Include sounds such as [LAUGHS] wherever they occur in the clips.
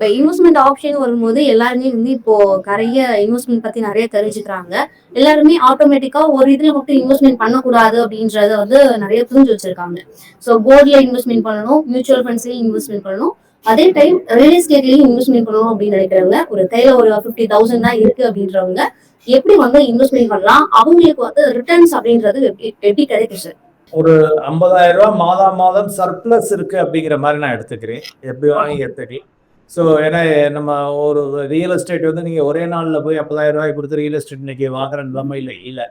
இப்போ investment option வரும்போது எல்லாருமே வந்து இப்போ நிறைய இன்வெஸ்ட்மெண்ட் பத்தி நிறைய தெரிஞ்சுக்கிறாங்க. எல்லாருமே ஆட்டோமேட்டிக்கா ஒரு இதுல மட்டும் இன்வெஸ்ட்மெண்ட் பண்ணக்கூடாது அப்படின்றத வந்து நிறைய புரிஞ்சு வச்சிருக்காங்க. ஸோ கோல்ட்ல இன்வெஸ்ட்மெண்ட் பண்ணணும் மியூச்சுவல் ஃபண்ட்ஸ்லயும் இன்வெஸ்ட்மெண்ட் பண்ணணும். அதே டைம் ரியல் எஸ்டேட்லயும் இன்வெஸ்ட்மெண்ட் பண்ணணும் அப்படின்னு நினைக்கிறவங்க ஒரு கையில ஒரு ஃபிஃப்டி தௌசண்ட் தான் இருக்கு அப்படின்றவங்க எப்படி வந்து இன்வெஸ்ட்மெண்ட் பண்ணலாம்? அவங்களுக்கு வந்து ரிட்டர்ன்ஸ் அப்படின்றது எப்படி எப்படி கிடைக்குது ஒரு ஐம்பதாயிரம் ரூபாய் மாதம் மாதம் சர்ப்ளஸ் இருக்கு அப்படிங்கிற மாதிரி நான் எடுத்துக்கிறேன். எப்படி வாங்கி எடுத்துக்கிறேன் ஸோ ஏன்னா நம்ம ஒரு ரியல் எஸ்டேட் வந்து நீங்க ஒரே நாள்ல போய் ஐம்பதாயிரம் ரூபாய் கொடுத்து ரியல் எஸ்டேட் இன்னைக்கு வாங்குற நிலைமை இல்லை இல்லை.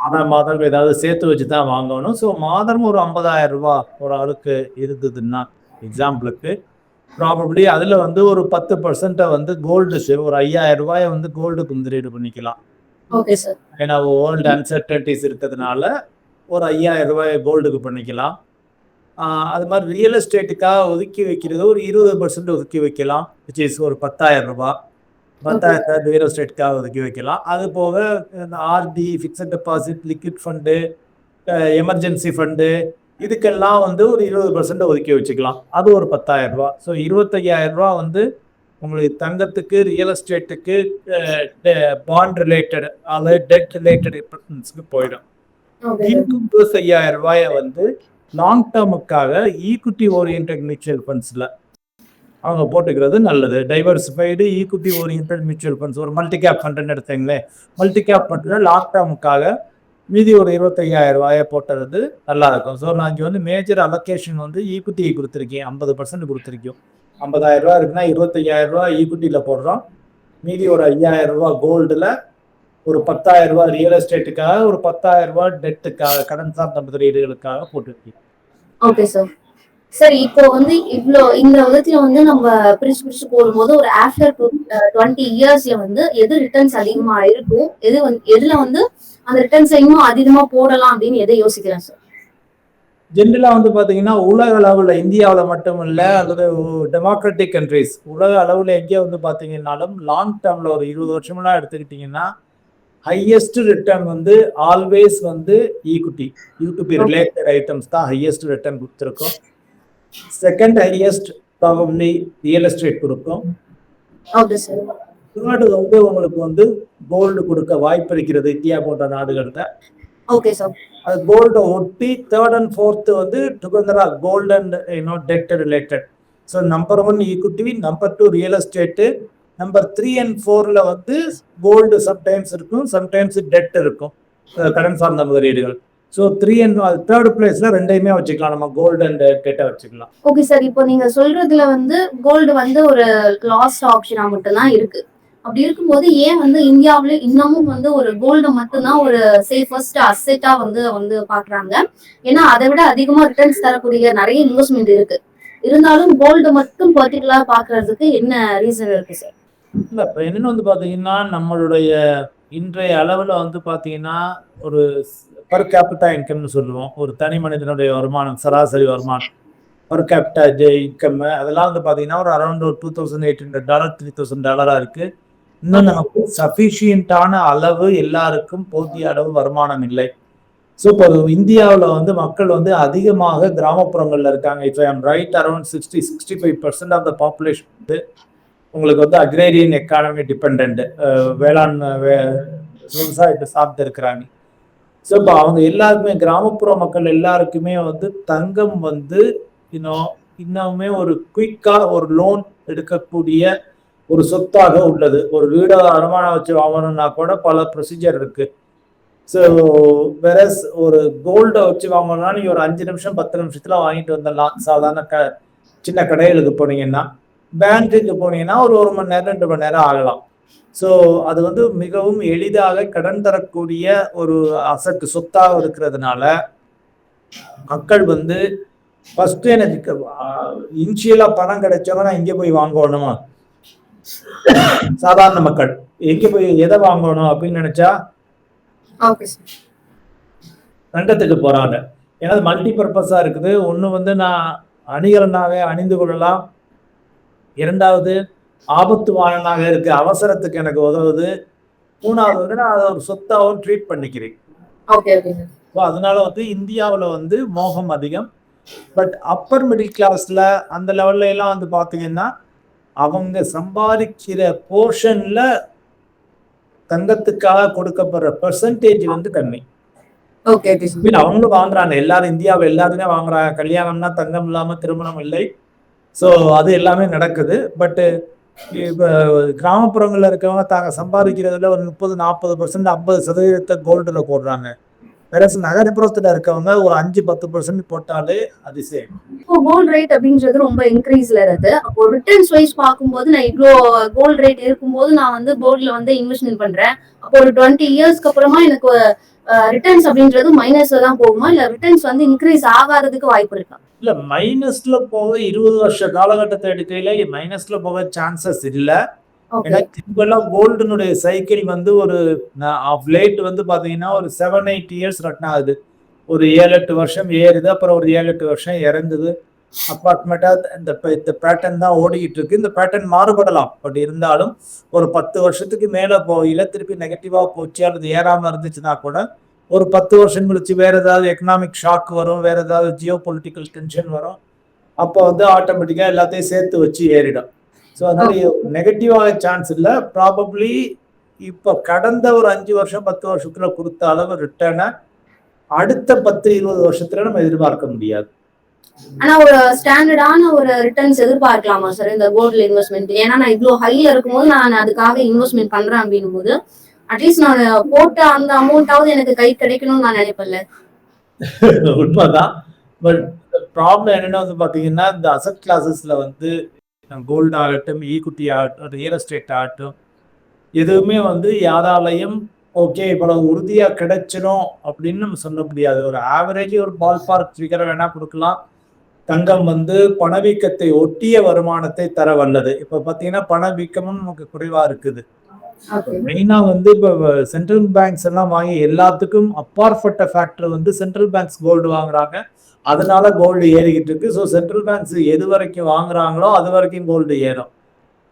மாதம் மாதம் ஏதாவது சேர்த்து வச்சு தான் வாங்கணும். ஸோ மாதம் ஒரு ஐம்பதாயிரம் ரூபாய் ஒரு ஆளுக்கு இருந்ததுன்னா எக்ஸாம்பிளுக்கு ப்ராபப்ளி அதில் வந்து ஒரு பத்து பர்சன்ட்டை வந்து கோல்டு ஒரு ஐயாயிரம் ரூபாயை வந்து கோல்டுக்கு முதலீடு பண்ணிக்கலாம். ஏன்னா வேர்ல்டு அன்சர்டன்டிஸ் இருக்கிறதுனால ஒரு ஐயாயிரம் ரூபாய் கோல்டுக்கு பண்ணிக்கலாம். அது மாதிரி ரியல் எஸ்டேட்டுக்காக ஒதுக்கி வைக்கிறது ஒரு இருபது பர்சன்ட் ஒதுக்கி வைக்கலாம். விச் இஸ் ஒரு பத்தாயிரம் ரூபாய். பத்தாயிரத்தை ரியல் எஸ்டேட்டுக்காக ஒதுக்கி வைக்கலாம். அது போக இந்த RD fixed deposit liquid fund emergency fund இதுக்கெல்லாம் வந்து ஒரு இருபது பர்சன்ட் ஒதுக்கி வச்சுக்கலாம். அது ஒரு பத்தாயிரம் ரூபா ஸோ இருபத்தையாயிரம் ரூபா வந்து உங்களுக்கு தங்கத்துக்கு ரியல் எஸ்டேட்டுக்கு பாண்ட் ரிலேட்டட் அல்லது டெட் ரிலேட்டட் போயிடும். இன்னும் ஐயாயிரம் ரூபாயை வந்து லாங் டேர்முக்காக ஈக்விட்டி ஓரியன்ட் மியூச்சுவல் ஃபண்ட்ஸில் அவங்க போட்டுக்கிறது நல்லது. Diversified equity oriented mutual funds ஒரு மல்டி கேப் ஃபண்டுன்னு எடுத்தீங்களே மல்டி கேப் ஃபண்டில் லாங் டேர்முக்காக மீதி ஒரு இருபத்தையாயிரம் ரூபாயை போட்டுறது நல்லா இருக்கும். ஸோ நான் இங்கே வந்து மேஜர் அலோகேஷன் வந்து ஈக்விட்டி கொடுத்துருக்கேன். ஐம்பது பர்சன்ட் கொடுத்துருக்கோம். ஐம்பதாயிரம் ரூபா இருக்குன்னா இருபத்தையாயிரம் ரூபா ஈக்விட்டியில் போடுறோம். மீதி ஒரு ஐயாயிரம் ரூபா கோல்டில் ஒரு பத்தாயிரம் ரூபாய் ரியல் எஸ்டேட்டுக்காக ஒரு பத்தாயிரம் ரூபாய் டெட்டுக்காக கடன் சார்ந்த முதலீடுகளுக்காக போட்டுருக்கீங்க. ஓகே சார் சார் இப்போ வந்து இவ்ளோ இந்த விதத்துல வந்து நம்ம பிரிச்சு பிரிச்சு போடும்போது ஒரு ஆஃப்டர் டுவெண்ட்டி இயர்ஸ்ல வந்து எது ரிட்டர்ன்ஸ் அதிகமா இருக்கும் எது வந்து எதுல வந்து அந்த ரிட்டர்ன்ஸ் இன்னும் அதிகமா போடலாம் அப்படின்னு எதை யோசிக்கிறேன் சார் ஜென்ரலா வந்து பாத்தீங்கன்னா உலக அளவுல இந்தியாவுல மட்டும் இல்ல அல்லது டெமோக்ராட்டிக் கண்ட்ரிஸ் உலக அளவுல எங்கே வந்து பாத்தீங்கன்னாலும் லாங் டேர்ம்ல ஒரு இருபது வருஷம்லாம் எடுத்துக்கிட்டீங்கன்னா ஹையஸ்ட் ரிட்டர்ன் வந்து ஆல்வேஸ் வந்து ஈக்குட்டி ஈக்குட்டி ரிலேட்டட் ஐட்டம்ஸ் தான் ஹையஸ்ட் ரிட்டர்ன் கொடுத்துருக்கோம். Second highest probably real estate கொடுக்கும். ஓகே சார் தேர்டு வந்து உங்களுக்கு வந்து கோல்டு கொடுக்க வாய்ப்பு இருக்கிறது இந்தியா போன்ற நாடுகள்ல. ஓகே சார் அது கோல்டை ஒட்டி தேர்ட் அண்ட் ஃபோர்த்து வந்து டுகெதரா gold and you know debt related so number one equity number two real estate number three and ஃபோரில் வந்து கோல்டு சம்டைம்ஸ் இருக்கும் சம்டைம்ஸ் டெட் இருக்கும். கடன் சார்ந்த முதலீடுகள். ஸோ த்ரீ அண்ட் தேர்ட் பிளேஸ்ல ரெண்டையுமே வச்சுக்கலாம். நம்ம கோல்டு அண்ட் டெட்டை வச்சுக்கலாம். ஓகே சார் இப்போ நீங்க சொல்றதுல வந்து கோல்டு வந்து ஒரு லாஸ்ட் ஆப்ஷனா மட்டும் தான் இருக்கு. அப்படி இருக்கும்போது ஏன் வந்து இந்தியாவில இன்னமும் வந்து ஒரு கோல்டு மட்டும்தான் ஒரு சேஃபஸ்ட் அசெட்டா வந்து வந்து பாக்குறாங்க ஏன்னா அதை விட அதிகமா ரிட்டர்ன்ஸ் தரக்கூடிய நிறைய இன்வெஸ்ட்மெண்ட் இருக்கு. இருந்தாலும் கோல்டு மட்டும் பர்டிகுலரா பாக்குறதுக்கு என்ன ரீசன் இருக்கு சார் இல்ல இப்போ என்னென்னு வந்து பார்த்தீங்கன்னா நம்மளுடைய இன்றைய அளவில் வந்து பார்த்தீங்கன்னா ஒரு பர் கேபிட்டா இன்கம்னு சொல்லுவோம். ஒரு தனி மனிதனுடைய வருமானம் சராசரி வருமானம். பர் கேபிட்டா இன்கம் அதெல்லாம் வந்து பார்த்தீங்கன்னா ஒரு அரௌண்ட் ஒரு two thousand eight hundred dollar three thousand டாலரா இருக்கு. இன்னும் நமக்கு சஃபிஷியன்டான அளவு எல்லாருக்கும் போதிய அளவு வருமானம் இல்லை. ஸோ இப்போ இந்தியாவில் வந்து மக்கள் வந்து அதிகமாக கிராமப்புறங்களில் இருக்காங்க. If I am right around sixty sixty five percent of the population வந்து உங்களுக்கு வந்து அக்ரேரியன் எக்கானமி டிபெண்ட் வேளாண் வே- விவசாயத்தை சார்ந்து இருக்கிறாங்க ஸோ இப்போ அவங்க எல்லாருக்குமே கிராமப்புற மக்கள் எல்லாருக்குமே வந்து தங்கம் வந்து இன்னும் இன்னுமே ஒரு குயிக்காக ஒரு லோன் எடுக்கக்கூடிய ஒரு சொத்தாக உள்ளது. ஒரு வீடை அனுமானம் வச்சு வாங்கணும்னா கூட பல ப்ரொசீஜர் இருக்கு. ஸோ வேற ஒரு கோல்டை வச்சு வாங்கணும்னா நீங்கள் ஒரு அஞ்சு நிமிஷம் பத்து நிமிஷத்துல வாங்கிட்டு வந்துடலாம் சாதாரண க சின்ன கடைகளுக்கு போனீங்கன்னா. பேங்க்குக்கு போனீங்கன்னா ஒரு ஒரு மணி நேரம் ரெண்டு மணி நேரம் ஆகலாம். ஸோ அது வந்து மிகவும் எளிதாக கடன் தரக்கூடிய ஒரு அசட்டு சொத்தாக இருக்கிறதுனால மக்கள் வந்து ஃபர்ஸ்ட் எனக்கு இனிஷியலா பணம் கிடைச்சவங்க நான் இங்கே போய் வாங்கணுமா? சாதாரண மக்கள் எங்க போய் எதை வாங்கணும் அப்படின்னு நினைச்சா தங்கத்துக்கு போறாங்க. ஏன்னா மல்டி பர்பஸா இருக்குது. ஒன்று வந்து நான் அணிகலனாக அணிந்து கொள்ளலாம். இரண்டாவது ஆபத்து வாழனாக இருக்கு அவசரத்துக்கு எனக்கு உதவுது. மூணாவது வந்து நான் அதை ஒரு சொத்தாகவும் ட்ரீட் பண்ணிக்கிறேன். ஸோ அதனால வந்து இந்தியாவில் வந்து மோகம் அதிகம். பட் அப்பர் மிடில் கிளாஸ்ல அந்த லெவல்ல எல்லாம் வந்து பார்த்தீங்கன்னா அவங்க சம்பாதிக்கிற போர்ஷன்ல தங்கத்துக்காக கொடுக்கப்படுற பெர்சன்டேஜ் வந்து கம்மி. அவங்களும் வாங்குறாங்க. எல்லாரும் இந்தியாவில் எல்லாருமே வாங்குறாங்க. கல்யாணம்னா தங்கம் இல்லாம திருமணம் இல்லை. ஸோ அது எல்லாமே நடக்குது. பட்டு இப்போ கிராமப்புறங்களில் இருக்கவங்க தாங்க சம்பாதிக்கிறதுல ஒரு முப்பது நாற்பது பர்சன்ட் ஐம்பது சதவீதத்தை கோல்டில் போடுறாங்க. வேற நகர்ப்புறத்தில் இருக்கவங்க ஒரு அஞ்சு பத்து பர்சன்ட் போட்டாலே அதிசயம் இப்போ கோல்ட் ரேட் அப்படின்றது ரொம்ப இன்க்ரீஸ்ல இருக்கு. அப்போ ரிட்டர்ன்ஸ் வைஸ் பார்க்கும்போது நான் இவ்வளோ கோல்ட் ரேட் இருக்கும்போது நான் வந்து கோல்ட்ல வந்து இன்வெஸ்ட்மெண்ட் பண்றேன். அப்போ ஒரு டுவெண்ட்டி இயர்ஸ்க்கு அப்புறமா எனக்கு ரிட்டர்ன்ஸ் அப்படின்றது மைனஸ்ல தான் போகுமா? இல்ல ரிட்டர்ன்ஸ் வந்து இன்க்ரீஸ் ஆகாததுக்கு வாய்ப்பு இருக்கா? இல்ல மைனஸ்ல போக இருபது வருஷ காலகட்டத்தை எடுக்கையில மைனஸ்ல போக சான்சஸ் இல்ல. ஏன்னா இப்பெல்லாம் கோல்டுனுடைய சைக்கிள் வந்து ஒரு ஆஃப் லேட் வந்து பாத்தீங்கன்னா ஒரு செவன் எயிட் இயர்ஸ் ரன் ஆகுது. ஒரு ஏழு எட்டு வருஷம் ஏறுது அப்புறம் ஒரு ஏழு எட்டு வருஷம் இறங்குது. அப்பார்ட்மெண்ட்டா இந்த இந்த பேட்டர்ன் தான் ஓடிக்கிட்டு இருக்கு. இந்த பேட்டர்ன் மாறுபடலாம். பட் இருந்தாலும் ஒரு பத்து வருஷத்துக்கு மேல போயில திருப்பி நெகட்டிவா போச்சு அல்லது ஏறாம இருந்துச்சுன்னா கூட ஒரு பத்து வருஷம் கழிச்சு வேற ஏதாவது எக்கனாமிக் ஷாக் வரும். வேற ஏதாவது ஜியோ பொலிட்டிக்கல் டென்ஷன் வரும். அப்போ வந்து ஆட்டோமேட்டிக்கா எல்லாத்தையும் சேர்த்து வச்சு ஏறிடும். ஸோ அதனால நெகட்டிவாக சான்ஸ் இல்லை. ப்ராபப்ளி இப்போ கடந்த ஒரு அஞ்சு வருஷம் பத்து வருஷத்துல கொடுத்த அளவு ரிட்டர்னை அடுத்த பத்து இருபது வருஷத்துல நம்ம எதிர்பார்க்க முடியாது. ஆனா ஒரு ஸ்டாண்டர்டான ஒரு ரிட்டர்ன்ஸ் எதிர்பார்க்கலாமா சார் இந்த கோல்டு இன்வெஸ்ட்மெண்ட் ஏன்னா நான் இவ்வளவு ஹைல இருக்கும்போது நான் அதுக்காக இன்வெஸ்ட்மெண்ட் பண்றேன் அப்படின்னும் போது அட்லீஸ்ட் நான் போட்ட அந்த அமௌண்ட்டாவது எனக்கு கை கிடைக்கணும்னு நான் நினைப்பேன்ல. [LAUGHS] உண்மைதான். பட் ப்ராப்ளம் என்னன்னா வந்து பாத்தீங்கன்னா இந்த அசட் கிளாஸஸ்ல வந்து கோல்டு ஆகட்டும் ஈக்குட்டி ஆகட்டும் ரியல் எஸ்டேட் ஆகட்டும் எதுவுமே வந்து யாராலையும் ஓகே இவ்வளவு உறுதியா கிடைச்சிரும் அப்படின்னு நம்ம சொல்ல முடியாது. ஒரு ஆவரேஜ் ஒரு பால் பார்க் ஃபிகரை வேணா கொடுக்கலாம். தங்கம் வந்து பணவீக்கத்தை ஒட்டிய வருமானத்தை தர வல்லது. இப்ப பாத்தீங்கன்னா பணவீக்கமும் நமக்கு குறைவா இருக்குது. மெயினா வந்து இப்போ சென்ட்ரல் பேங்க்ஸ் எல்லாம் வாங்கி எல்லாத்துக்கும் அப்பாற்பட்ட ஃபேக்டர் வந்து சென்ட்ரல் பேங்க்ஸ் கோல்டு வாங்குறாங்க. அதனால கோல்டு ஏறிக்கிட்டு இருக்கு. ஸோ சென்ட்ரல் பேங்க்ஸ் எது வரைக்கும் வாங்குறாங்களோ அது வரைக்கும் கோல்டு ஏறும்.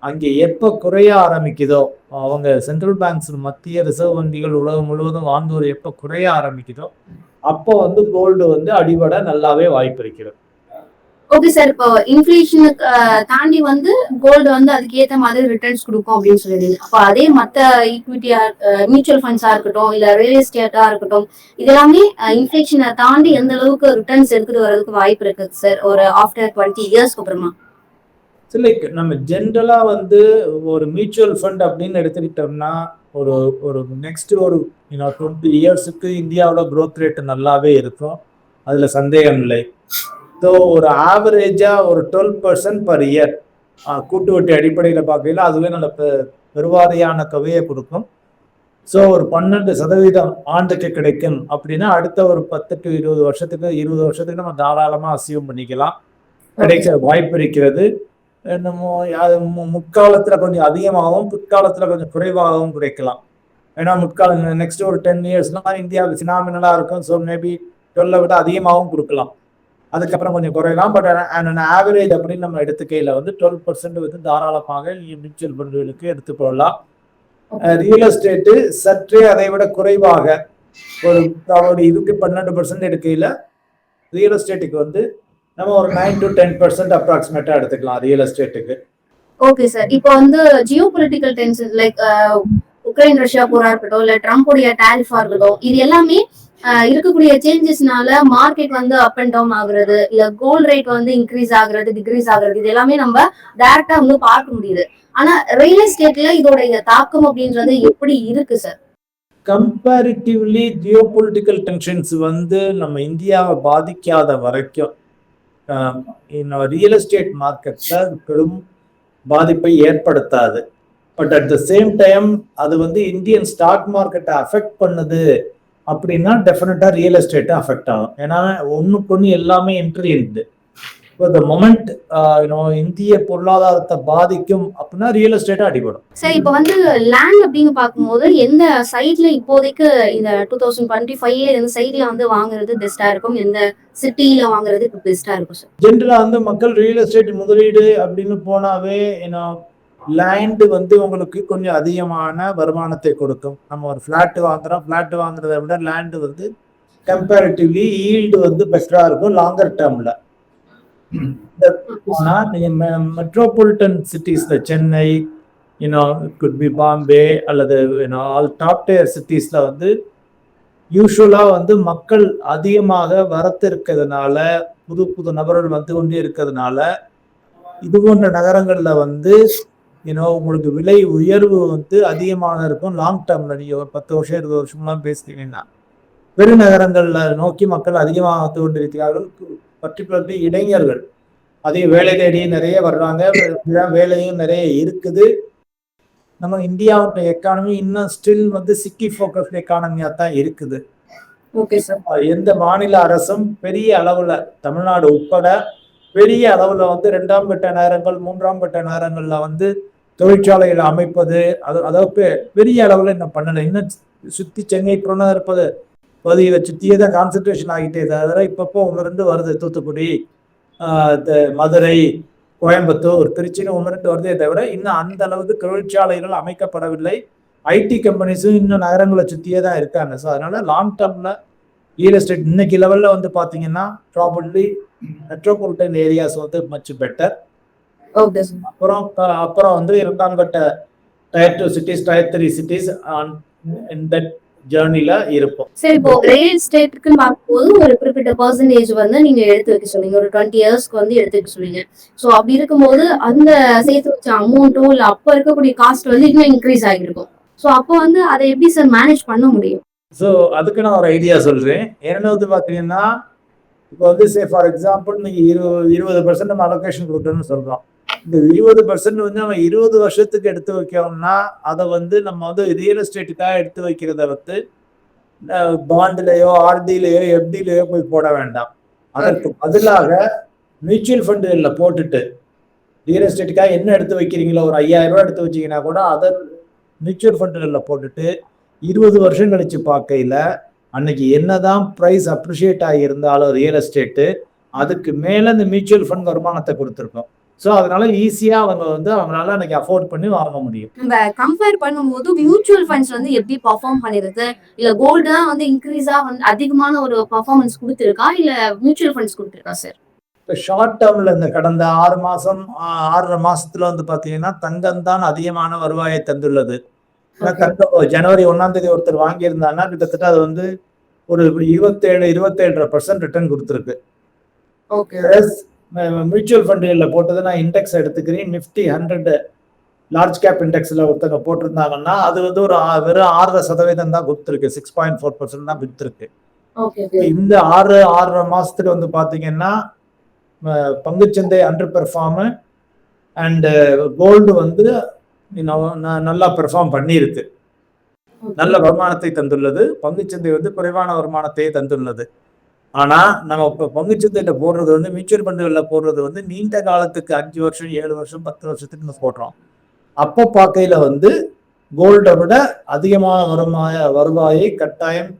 அங்கே எப்போ குறைய ஆரம்பிக்குதோ அவங்க சென்ட்ரல் பேங்க்ஸ் மத்திய ரிசர்வ் வங்கிகள் உலகம் முழுவதும் வாங்குவது எப்போ குறைய ஆரம்பிக்குதோ அப்போ வந்து கோல்டு வந்து அடிபட நல்லாவே வாய்ப்பு இருக்கிறது. ஓகே சார் இப்போ இன்ஃபிளேஷனுக்கு தாண்டி வந்து கோல்டு வந்து அதுக்கு ஏத்த மாதிரி ரிட்டர்ன்ஸ் கொடுக்கும் அப்படின்னு சொல்லிடுங்க அப்போ அதே மத்த ஈக்விட்டியா மியூச்சுவல் ஃபண்ட்ஸா இருக்கட்டும் இல்ல ரியல் எஸ்டேட்டா இருக்கட்டும் இதெல்லாமே இன்ஃபிளேஷனை தாண்டி எந்த அளவுக்கு ரிட்டர்ன்ஸ் எடுத்துட்டு வர்றதுக்கு வாய்ப்பு இருக்குது சார் ஒரு ஆஃப்டர் டுவெண்ட்டி இயர்ஸ்க்கு அப்புறமா. லைக் நம்ம ஜென்ரலா வந்து ஒரு மியூச்சுவல் ஃபண்ட் அப்படின்னு எடுத்துக்கிட்டோம்னா ஒரு ஒரு நெக்ஸ்ட் ஒரு டுவெண்ட்டி இயர்ஸுக்கு இந்தியாவோட growth ரேட் நல்லாவே இருக்கும். அதுல சந்தேகம் இல்லை. ஸோ ஒரு ஆவரேஜாக ஒரு டுவெல் பர்சன்ட் பர் இயர் கூட்டு வட்டி அடிப்படையில் பார்க்கையில அதுவே நல்ல பெ- பெருவாரியான தொகையை கொடுக்கும். ஸோ ஒரு பன்னெண்டு சதவீதம் ஆண்டுக்கு கிடைக்கும் அப்படின்னா அடுத்த ஒரு பத்து டு இருபது வருஷத்துக்கு இருபது வருஷத்துக்கு நம்ம தாராளமாக அசீவம் பண்ணிக்கலாம். கிடைக்க வாய்ப்பு இருக்கிறது. நம்ம அது கொஞ்சம் அதிகமாகவும் பிற்காலத்தில் கொஞ்சம் குறைவாகவும் குறைக்கலாம். ஏன்னா முற்கால நெக்ஸ்ட் ஒரு டென் இயர்ஸ்லாம் இந்தியாவுக்கு சினாமினலாக இருக்கும். ஸோ மேபி டுவெல்லை விட அதிகமாகவும் கொடுக்கலாம். அதுக்கப்புறம் கொஞ்சம் குறையலாம். பட் ஆவரேஜ் அப்படின்னு நம்ம எடுத்துக்கையில வந்து டுவெல் பர்சன்ட் வந்து தாராளமாக மியூச்சுவல் ஃபண்டுகளுக்கு எடுத்து போடலாம். ரியல் எஸ்டேட்டு சற்றே அதை விட குறைவாக ஒரு ஒரு இதுக்கு பன்னெண்டு பர்சன்ட் எடுக்கையில ரியல் எஸ்டேட்டுக்கு வந்து நம்ம ஒரு நைன் டு டென் பர்சன்ட் அப்ராக்சிமேட்டா எடுத்துக்கலாம் ரியல் எஸ்டேட்டுக்கு ஓகே சார் இப்போ வந்து geo political tension like Ukraine Russia Bora இருக்கட்டும் இல்ல ட்ரம்ப்புடைய டேரிஃபா இருக்கட்டும் இது எல்லாமே இருக்கக்கூடிய சேஞ்சஸ்னால மார்க்கெட் வந்து அப் அண்ட் டவுன் ஆகுறது இல்ல கோல்ட் ரேட் வந்து இன்க்ரீஸ் ஆகுறது டிக்ரீஸ் ஆகுறது இது எல்லாமே நம்ம டைரக்டா வந்து பார்க்க முடியுது. ஆனா ரியல் எஸ்டேட்ல இதோட தாக்கம் அப்படின்றது எப்படி இருக்கு sir comparatively geo political tensions வந்து நம்ம இந்தியாவை பாதிக்காத வரைக்கும் ரியல் எஸ்டேட் மார்க்கெட்ல பெரும் பாதிப்பை ஏற்படுத்தாது. But at the same time அது வந்து இந்தியன் ஸ்டாக் மார்க்கெட்டை அஃபெக்ட் பண்ணுது அப்படின்னா டெஃபினட்டா ரியல் எஸ்டேட்டை அஃபெக்ட் ஆகும். ஏன்னா ஒண்ணுக்கு ஒன்று எல்லாமே என்ட்ரி இருக்குது. இப்போ த மொமெண்ட் இந்திய பொருளாதாரத்தை பாதிக்கும் அப்படின்னா ரியல் எஸ்டேட்டை அடிபடும். சார் இப்போ வந்து லேண்ட் அப்படின்னு பார்க்கும்போது எந்த சைட்ல இப்போதைக்கு இந்த டூ தௌசண்ட் டுவெண்ட்டி ஃபைவ்ல எந்த சைட்ல வந்து வாங்குறது பெஸ்டா இருக்கும்? எந்த சிட்டில வாங்குறது பெஸ்டா இருக்கும் சார் ஜென்ரலா வந்து மக்கள் ரியல் எஸ்டேட் முதலீடு அப்படின்னு போனாவே ஏன்னா லேண்டு வந்து உங்களுக்கு கொஞ்சம் அதிகமான வருமானத்தை கொடுக்கும். நம்ம ஒரு ஃப்ளாட் வாங்குறோம். ஃப்ளாட்டு வாங்குறதை விட லேண்டு வந்து கம்பேரிட்டிவ்லி ஈல்டு வந்து பெட்டரா இருக்கும் லாங்கர் டேர்மில் ஆனா நீங்க metropolitan சிட்டிஸில் Chennai you know could be Bombay அல்லது you know all top tier சிட்டிஸில் வந்து யூஸ்வலாக வந்து மக்கள் அதிகமாக வரத்து இருக்கிறதுனால புது புது நபர்கள் வந்து கொண்டே இருக்கிறதுனால இது போன்ற நகரங்களில் வந்து யூனோ உங்களுக்கு விலை உயர்வு வந்து அதிகமாக இருக்கும். லாங் டேர்ம்ல நீங்க ஒரு பத்து வருஷம் இருபது வருஷம்லாம் பேசுறீங்கன்னா பெருநகரங்கள்ல நோக்கி மக்கள் அதிகமாக வந்து கொண்டிருக்கிறார்கள் பர்டிகுலர்லி இளைஞர்கள். அதிக வேலை தேடி நிறைய வர்றாங்க. வேலையும் நிறைய இருக்குது. நம்ம இந்தியாவோட எக்கானமி இன்னும் ஸ்டில் வந்து சிக்கி ஃபோக்கஸ்ட் எக்கானமியா தான் இருக்குது. ஓகே சார் எந்த மாநில அரசும் பெரிய அளவுல தமிழ்நாடு உட்பட பெரிய அளவுல வந்து ரெண்டாம் கட்ட நேரங்கள் மூன்றாம் கட்ட நேரங்கள்ல வந்து தொழிற்சாலையில் அமைப்பது அது அதாவது பெரிய அளவில் இன்னும் பண்ணலை. இன்னும் சுற்றி சென்னை புறநகர் இருப்பது பகுதியை சுற்றியே தான் கான்சன்ட்ரேஷன் ஆகிட்டே தவிர இப்பப்போ ஒன்று வருது தூத்துக்குடி மதுரை கோயம்புத்தூர் திருச்சின்னு ஒன்று வருதே தவிர இன்னும் அந்த அளவுக்கு தொழிற்சாலைகள் அமைக்கப்படவில்லை. ஐடி கம்பெனிஸும் இன்னும் நகரங்களை சுற்றியே தான் இருக்காங்க. ஸோ அதனால லாங் டேர்மில் ரியல் எஸ்டேட் இன்னைக்கு லெவலில் வந்து பார்த்தீங்கன்னா ப்ராபர்லி மெட்ரோபாலிட்டன் ஏரியாஸ் வந்து மச் பெட்டர் அப்புறம் அப்புறம் வந்து இரண்டாம் கட்ட tier two cities tier three cities in that ஜேர்னில இருப்போம். சரி இப்போ ரியல் எஸ்டேட்டுக்குன்னு பார்க்கும்போது ஒரு குறிப்பிட்ட பர்சன்டேஜ் வந்து நீங்க எடுத்து வைக்க சொன்னீங்க ஒரு டுவெண்ட்டி இயர்ஸ்க்கு வந்து எடுத்து வைக்க சொன்னீங்க ஸோ அப்படி இருக்கும்போது அந்த சேர்த்து வச்ச அமௌண்ட்டோ இல்லை அப்போ இருக்கக்கூடிய காஸ்ட் வந்து இன்னும் இன்க்ரீஸ் ஆகிருக்கும் ஸோ அப்போ வந்து அதை எப்படி சார் மேனேஜ் பண்ண முடியும்? ஸோ அதுக்கு நான் ஒரு ஐடியா சொல்றேன். இரண்டாவது பார்த்தீங்கன்னா இப்போ வந்து சே ஃபார் எக்ஸாம்பிள் நீங்க இருபது இருபது பர்சன்ட் நம்ம அலோகேஷன் கொடுக்கணும்னு சொல்றோம். இந்த இருபது பர்சன்ட் வந்து நம்ம இருபது வருஷத்துக்கு எடுத்து வைக்கணும்னா அதை வந்து நம்ம வந்து ரியல் எஸ்டேட்டுக்காக எடுத்து வைக்கிறத வந்து பாண்ட்லேயோ ஆர்டிலேயோ எஃப்டிலயோ போய் போட வேண்டாம். அதற்கு பதிலாக மியூச்சுவல் ஃபண்டுகளில் போட்டுட்டு ரியல் எஸ்டேட்டுக்காக என்ன எடுத்து வைக்கிறீங்களோ ஒரு ஐயாயிரம் ரூபா எடுத்து வச்சீங்கன்னா கூட அதை மியூச்சுவல் ஃபண்டுகளில் போட்டுட்டு இருபது வருஷம் கழிச்சு பார்க்கையில் அன்னைக்கு என்னதான் ப்ரைஸ் அப்ரிஷியேட் ஆகியிருந்தாலும் ரியல் எஸ்டேட்டு அதுக்கு மேலே இந்த மியூச்சுவல் ஃபண்ட் வருமானத்தை கொடுத்துருக்கோம். ஸோ அதனால ஈஸியா அவங்க வந்து அவங்களால அன்னைக்கு அஃபோர்ட் பண்ணி வாங்க முடியும். நம்ம கம்பேர் பண்ணும்போது மியூச்சுவல் ஃபண்ட்ஸ் வந்து எப்படி பர்ஃபார்ம் பண்ணிருக்கு இல்ல கோல்டு தான் வந்து இன்க்ரீஸா வந்து அதிகமான ஒரு பர்ஃபார்மன்ஸ் கொடுத்துருக்கா? இல்ல மியூச்சுவல் ஃபண்ட்ஸ் கொடுத்துருக்கா சார் இப்போ ஷார்ட் டேர்ம்ல இந்த கடந்த ஆறு மாசம் ஆ- ஆறரை மாசத்துல வந்து பாத்தீங்கன்னா தங்கம் தான் அதிகமான வருவாயை தந்துள்ளது. ஏன்னா தங்கம் ஜனவரி ஒண்ணாம் தேதி ஒருத்தர் வாங்கியிருந்தாங்கன்னா கிட்டத்தட்ட அது வந்து ஒரு இருபத்தேழு இருபத்தேழரை பர்சன்ட் ரிட்டர்ன் கொடுத்துருக்கு. ஓகே மியூச்சுவல் ஃபண்டுகளில் போட்டது நான் இண்டெக்ஸ் எடுத்துக்கிறேன். நிஃப்டி ஹண்ட்ரட் லார்ஜ் கேப் இண்டெக்ஸில் ஒருத்தங்க போட்டிருந்தாங்கன்னா அது வந்து ஒரு வெறும் ஆறரை சதவீதம் தான் கொடுத்துருக்கு. சிக்ஸ் பாயிண்ட் ஃபோர் பர்சன்ட் தான் கொடுத்துருக்கு. ஓகே இந்த ஆறு ஆறரை மாசத்துக்கு வந்து பாத்தீங்கன்னா அஹ், பங்குச்சந்தை அண்டர் பெர்ஃபார்மு அண்ட் கோல்டு வந்து நல்லா பெர்ஃபார்ம் பண்ணியிருக்கு. நல்ல வருமானத்தை தந்துள்ளது. பங்குச்சந்தை வந்து குறைவான வருமானத்தை தந்துள்ளது. ஆனா நம்ம இப்போ பங்குச்சந்தையில போடுறது வந்து மியூச்சுவல் ஃபண்டுகளில் போடுறது வந்து நீண்ட காலத்துக்கு அஞ்சு வருஷம் ஏழு வருஷம் பத்து வருஷத்துக்கு போடுறோம். அப்போ பார்க்கையில வந்து கோல்டை விட அதிகமான வருமாய வருவாயை கட்டாயம்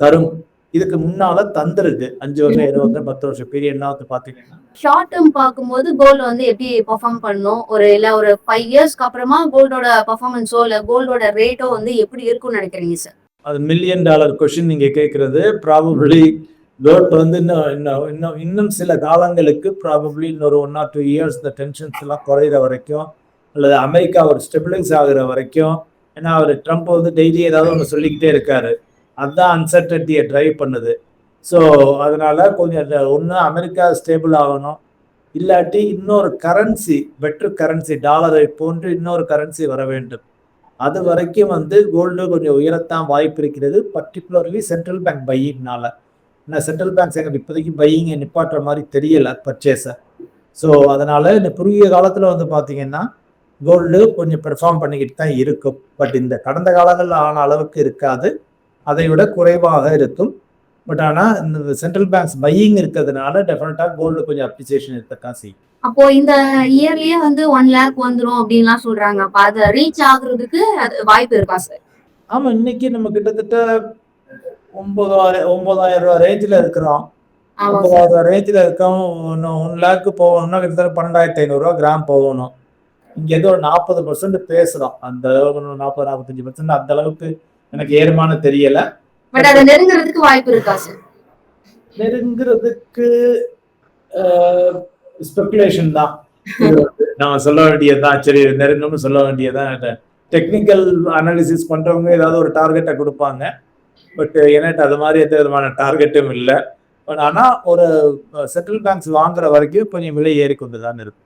தரும். இதுக்கு முன்னால தந்திருக்கு. அஞ்சு வருஷம் ஏழு வருஷம் பத்து வருஷம் பீரியட்லாம் வந்து பாத்தீங்கன்னா ஷார்ட் டேர்ம் பார்க்கும்போது கோல்டு வந்து எப்படி பெர்ஃபார்ம் பண்ணும்? ஒரு இல்ல ஒரு ஃபைவ் இயர்ஸ்க்கு அப்புறமா கோல்டோட பெர்ஃபார்மன்ஸோ இல்ல கோல்டோட ரேட்டோ வந்து எப்படி இருக்கும்னு நினைக்கிறீங்க சார் அது மில்லியன் டாலர் கொஷின் நீங்க கேட்கறது. ப்ராபப்ளி வேர்ல்ட் வந்து இன்னும் இன்னும் இன்னும் இன்னும் சில காலங்களுக்கு ப்ராபப்ளி இன்னொரு ஒன் ஆர் டூ இயர்ஸ் இந்த டென்ஷன்ஸ் எல்லாம் குறையிற வரைக்கும் அல்லது அமெரிக்கா ஒரு ஸ்டெபிலைஸ் ஆகுற வரைக்கும் ஏன்னா அவர் ட்ரம்ப் வந்து டெய்லி ஏதாவது ஒன்று சொல்லிக்கிட்டே இருக்காரு. அதுதான் அன்சர்டன்ட்டியை ட்ரைவ் பண்ணுது. ஸோ அதனால கொஞ்சம் ஒன்று அமெரிக்கா ஸ்டேபிள் ஆகணும். இல்லாட்டி இன்னொரு கரன்சி பெட்ரு கரன்சி டாலரை போன்று இன்னொரு கரன்சி வர வேண்டும். அது வரைக்கும் வந்து கோல்டு கொஞ்சம் உயரத்தான் வாய்ப்பு இருக்கிறது பர்டிகுலர்லி சென்ட்ரல் பேங்க் பையினால். ஏன்னா சென்ட்ரல் பேங்க்ஸ் எங்களுக்கு இப்போதைக்கு பையிங்கை நிப்பாட்டுற மாதிரி தெரியல பர்ச்சேஸை ஸோ அதனால இந்த குறுகிய காலத்தில் வந்து பார்த்தீங்கன்னா கோல்டு கொஞ்சம் பெர்ஃபார்ம் பண்ணிக்கிட்டு தான் இருக்கும். பட் இந்த கடந்த காலங்களில் ஆன அளவுக்கு இருக்காது. அதை விட குறைவாக இருக்கும். பட் ஆனால் இந்த சென்ட்ரல் பேங்க்ஸ் பையிங் இருக்கிறதுனால டெஃபினட்டாக கோல்டு கொஞ்சம் அப்ரிசியேஷன் இருக்கத்தான் செய்யும். அப்போ இந்த இயர்லயே வந்து ஒன் லேக் வந்துரும் அப்படின்லாம் சொல்றாங்க. அப்ப அதை ரீச் ஆகுறதுக்கு வாய்ப்பு இருக்கா சார் ஆமா இன்னைக்கு நம்ம கிட்டத்தட்ட ஒன்பதாயிரம் ஒன்பதாயிரம் ரூபாய் ரேஞ்சில் இருக்கிறோம் ஒன்பதாயிரம் ரேஞ்சில் இருக்கோம் இன்னும் ஒன் லேக்கு போகணும்னா கிட்டத்தட்ட பன்னெண்டாயிரத்தி ஐநூறுரூவா கிராம் போகணும். இங்க ஏதோ ஒரு நாற்பது பர்சன்ட் பேசுறோம் அந்த அளவுக்கு நாற்பது நாற்பத்தஞ்சு பர்சன்ட் அந்த அளவுக்கு எனக்கு ஏறுமானு தெரியல. பட் அதை நெருங்குறதுக்கு வாய்ப்பு இருக்கா சார் நெருங்குறதுக்கு ஸ்பெகுலேஷன் தான். நம்ம சொல்ல வேண்டியதுதான். சரி நெருங்கணும்னு சொல்ல வேண்டியதுதான். டெக்னிக்கல் அனாலிசிஸ் பண்றவங்க ஏதாவது ஒரு டார்கெட்டை கொடுப்பாங்க. பட் uh, எனக்கு அது மாதிரி எந்த விதமான டார்கெட்டும் இல்லை. பட் ஆனால் ஒரு uh, சென்ட்ரல் பேங்க்ஸ் வாங்குற வரைக்கும் கொஞ்சம் விலை ஏறி கொண்டு தான் இருக்கும்